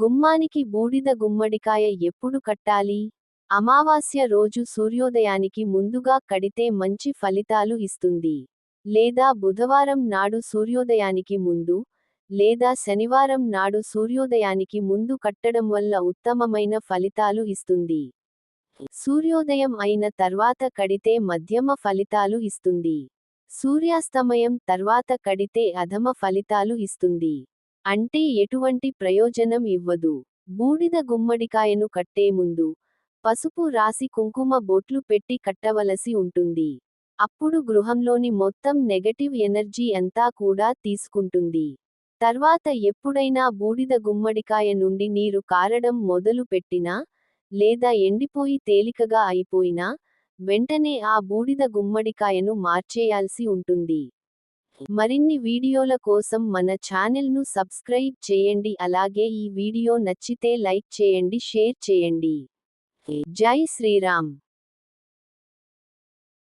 గుమ్మానికి బూడిద గుమ్మడికాయ ఎప్పుడు కట్టాలి? అమావాస్య రోజు సూర్యోదయానికి ముందుగా కడితే మంచి ఫలితాలు ఇస్తుంది. లేదా బుధవారం నాడు సూర్యోదయానికి ముందు లేదా శనివారం నాడు సూర్యోదయానికి ముందు కట్టడం వల్ల ఉత్తమమైన ఫలితాలు ఇస్తుంది. సూర్యోదయం అయిన తర్వాత కడితే మధ్యమ ఫలితాలు ఇస్తుంది. సూర్యాస్తమయం తర్వాత కడితే అధమ ఫలితాలు ఇస్తుంది. అంటే ఎటువంటి ప్రయోజనం ఇవ్వదు. బూడిద గుమ్మడికాయను కట్టే ముందు పసుపు రాసి కుంకుమ బొట్లు పెట్టి కట్టవలసి ఉంటుంది. అప్పుడు గృహంలోని మొత్తం నెగటివ్ ఎనర్జీ అంతా కూడా తీసుకుంటుంది. తర్వాత ఎప్పుడైనా బూడిద గుమ్మడికాయ నుండి నీరు కారడం మొదలు పెట్టినా లేదా ఎండిపోయి తేలికగా అయిపోయినా వెంటనే ఆ బూడిద గుమ్మడికాయను మార్చేయాల్సి ఉంటుంది. మరిన్ని వీడియోల కోసం మన ఛానల్ను సబ్స్క్రైబ్ చేయండి. అలాగే ఈ వీడియో నచ్చితే లైక్ చేయండి షేర్ చేయండి. జై శ్రీరామ్.